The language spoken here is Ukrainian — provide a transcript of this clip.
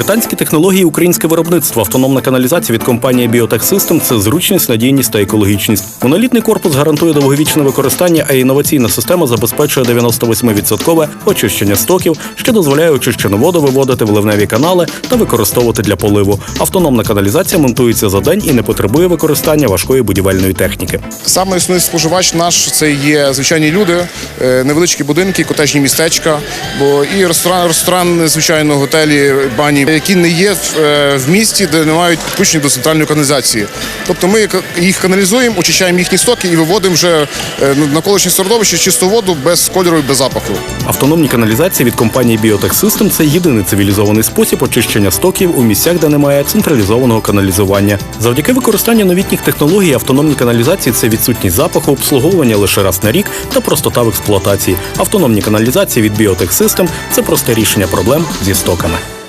Британські технології, українське виробництво, автономна каналізація від компанії Biotech System – це зручність, надійність та екологічність. Монолітний корпус гарантує довговічне використання, а інноваційна система забезпечує 98% очищення стоків, що дозволяє очищену воду виводити в ливневі канали та використовувати для поливу. Автономна каналізація монтується за день і не потребує використання важкої будівельної техніки. Саме основний споживач наш це є звичайні люди, е, невеличкі будинки, котежні містечка, бо і ресторан, ресторан, звичайно, готелі, бані, які не є в, е, в місті, де не мають підключення до центральної каналізації. Тобто ми їх каналізуємо, очищаємо їхні стоки і виводимо вже е, на навколишнє середовище чисту воду без кольору і без запаху. Автономні каналізації від компанії System – це єдиний цивілізований спосіб очищення стоків у місцях, де немає централізованого каналізування. Завдяки використанню новітніх технологій автономні каналізації це відсутність запаху, обслуговування лише раз на рік та простота в експлуатації. Автономні каналізації від System – це просте рішення проблем зі стоками.